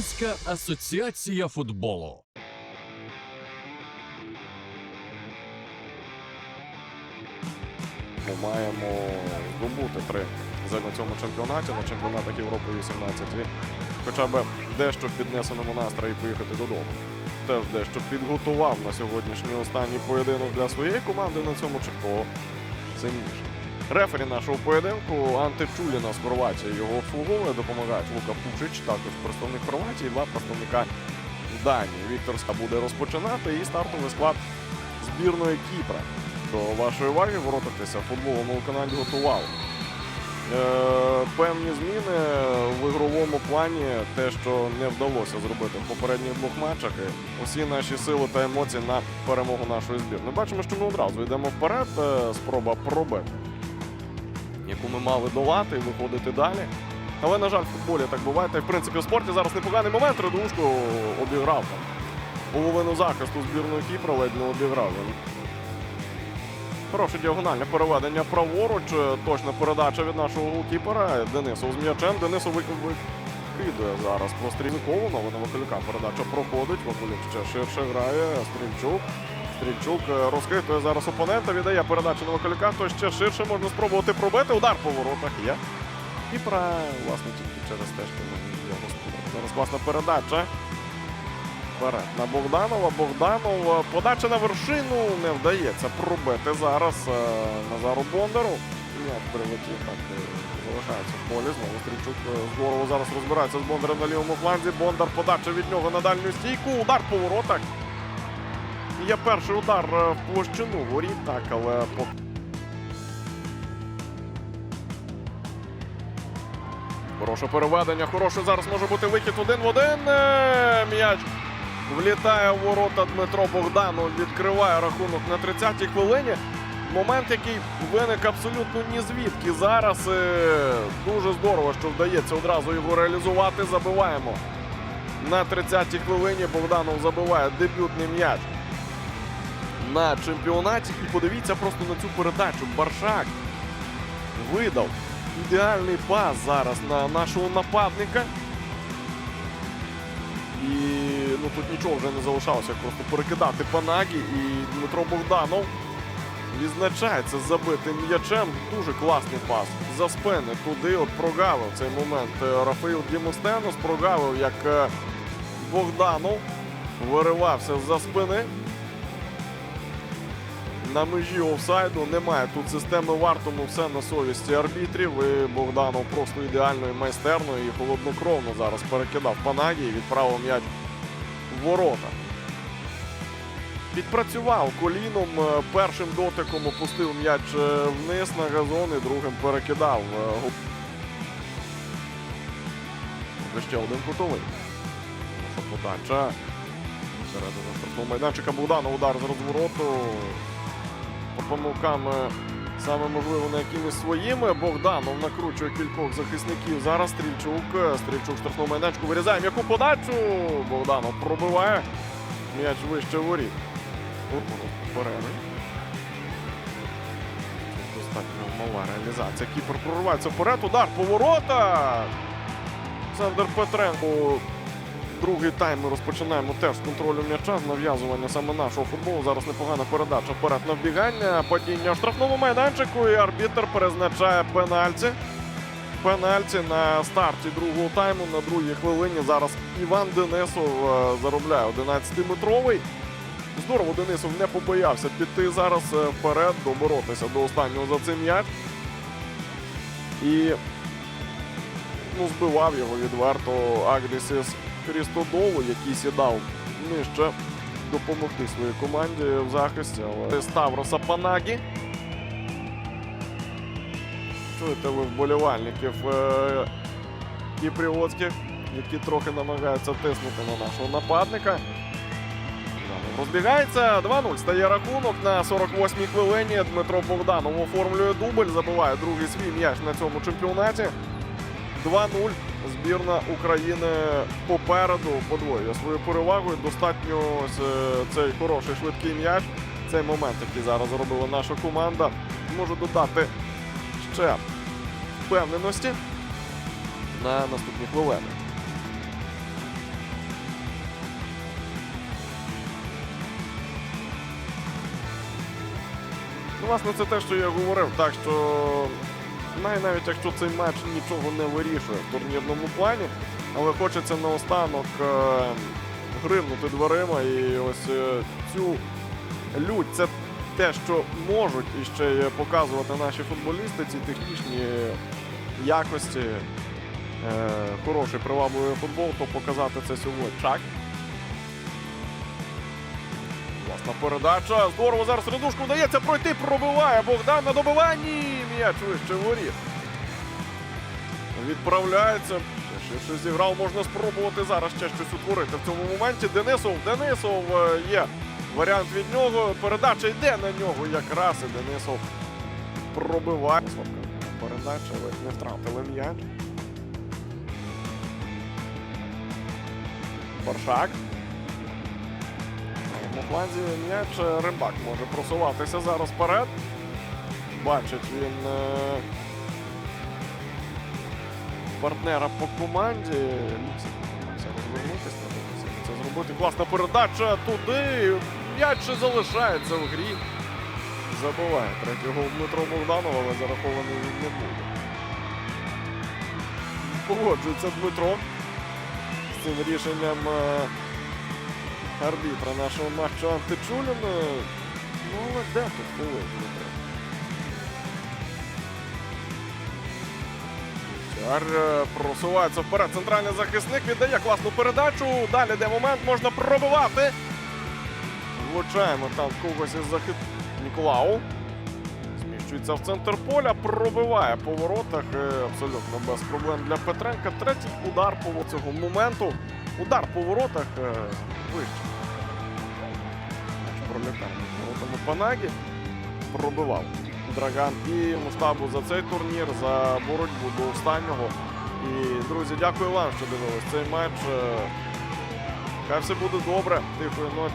Українська асоціація футболу. Ми маємо здобути три на цьому чемпіонаті, на чемпіонатах Європи 18 і хоча б дещо в піднесеному настрої поїхати додому. Теж дещо підготував на сьогоднішній останній поєдинок для своєї команди на цьому чеко сильніше. Рефері нашого поєдинку Анте Чуліна з Хорватії його обслуговує, допомагають Лука Пучич, також представник Хорватії, два представника Данії. Віктор Ска буде розпочинати і стартовий склад збірної Кіпра. До вашої уваги воротитися футболу на каналі готував. Е, певні зміни в ігровому плані, те, що не вдалося зробити в попередніх двох матчах. І усі наші сили та емоції на перемогу нашої збірної. Бачимо, що ми одразу йдемо вперед. Е, Спроба пробити, яку ми мали долати і виходити далі. Але, на жаль, в футболі так буває. Та й в принципі в спорті зараз непоганий момент. Радушко обіграв там. Половину захисту збірної Кіпра ледь не обіграв. Хороше діагональне переведення праворуч. Точна передача від нашого голкіпера. Денисов з м'ячем. Денисов вик- викидує зараз прострільникову. Але на Вакулюка передача проходить. Вакулюк ще ширше грає. Стрільчук. Стрільчук е, розхитує зараз опонента. Віддає передачу на Вакулюка. То ще ширше можна спробувати пробити. Удар по воротах є. І про, власне, тільки через те, що є господар. Зараз класна передача. Вперед на Богданова. Богданов. Подача на вершину не вдається пробити зараз е, Назару Бондару. М'яч прилетів, так е, залишається в полі. Знову Стрільчук е, здорово зараз розбирається з Бондарем на лівому фланзі. Бондар подача від нього на дальню стійку. Удар по воротах. Є перший удар е, в площину воріт, так, але по Хороше переведення, хороше зараз може бути вихід один в один. Е, М'яч влітає в ворота Дмитро Богданов, відкриває рахунок на 30-й хвилині. Момент, який виник абсолютно ні звідки. Зараз е, дуже здорово, що вдається одразу його реалізувати. Забиваємо. На 30-й хвилині Богданов забиває дебютний м'яч на чемпіонаті. І подивіться просто на цю передачу. Баршак видав ідеальний пас зараз на нашого нападника. І ну, тут нічого вже не залишалося, як просто перекидати Панагі. І Дмитро Богданов відзначається забитим м'ячем. Дуже класний пас. За спини туди от прогавив цей момент. е, Рафаїл Дімостенос прогавив, як е, Богданов виривався за спини. На межі офсайду немає тут системи вар, тому все на совісті арбітрів. І Богданов просто ідеально і майстерно і холоднокровно зараз перекидав Панагі і відправив м'яч в ворота. Відпрацював коліном, е, першим дотиком опустив м'яч е, вниз на газон і другим перекидав. е, Ще один кутовий. Подача. Середина штрафного майданчика Богданов удар з розвороту по помилкам е, саме можливо на якимись своїми. Богданов накручує кількох захисників. Зараз Стрільчук. Е, Стрільчук в штрафному майданчику вирізає м'яку подачу. Богданов пробиває. М'яч вище воріт. Тут Достатньо мала реалізація. Кіпер проривається вперед. Удар по воротах. Олександр Петренко Другий тайм ми розпочинаємо теж з контролю м'яча, з нав'язування саме нашого футболу. Зараз непогана передача вперед на вбігання, падіння штрафному майданчику і арбітр призначає пенальті. Пенальті на старті другого тайму на другій хвилині. Зараз Іван Денисов е, заробляє 11-метровий. Здорово, Денисов не побоявся піти зараз е, вперед, доборотися до останнього за цей м'яч. І ну, збивав його відверто Агнісіс Крістодолу, який сідав нижче допомогти своїй команді в захисті. Але Ставроса Панагі. Чуєте ви вболівальників е, кіпріотських, які трохи намагаються тиснути на нашого нападника. Розбігається 2-0. Стає рахунок на 48-й хвилині. Дмитро Богданов оформлює дубль, забиває другий свій м'яч на цьому чемпіонаті. 2-0 збірна України попереду подвоює свою перевагу. Достатньо е, цей хороший швидкий м'яч. Цей момент, який зараз зробила наша команда, може додати ще впевненості на наступні хвилини. Власне, це те, що я говорив, так що навіть, якщо цей матч нічого не вирішує в турнірному плані, але хочеться наостанок е, гримнути дверима і ось е, цю лють. Це те, що можуть іще й показувати наші футболісти, ці технічні якості. Е, хороший привабливий футбол, то показати це сьогодні. Чак. Власна передача. Здорово зараз Редушку вдається пройти, пробиває Богдан на добиванні. М'яч вище воріт. Відправляється. Ще щось зіграв, можна спробувати зараз ще щось утворити в цьому моменті. Денисов, Денисов е, є варіант від нього. Передача йде на нього якраз і Денисов пробиває. Передача ледь не втратили м'яч. Баршак. На фланзі м'яч е, Рибак може просуватися зараз вперед. Бачить він е, партнера по команді. Це зробити. Класна передача туди. М'яч залишається в грі. Забиває третій гол Дмитро Богданов, але зарахований він не буде. Погоджується Дмитро з цим рішенням е, арбітра нашого матчу Античулін. Ну, але де тут Дмитро? Чар е, просувається вперед. Центральний захисник віддає класну передачу. Далі де момент можна пробивати. Влучаємо там когось із захит... Ніколау. Зміщується в центр поля, пробиває по воротах е, абсолютно без проблем для Петренка. Третій удар по цього моменту. Удар по воротах е, вище. Пролітає воротами Панагі. Пробивав Драган і Мустабу за цей турнір, за боротьбу до останнього. І, друзі, дякую вам, що дивились цей матч. Е, Хай все буде добре. Тихої ночі.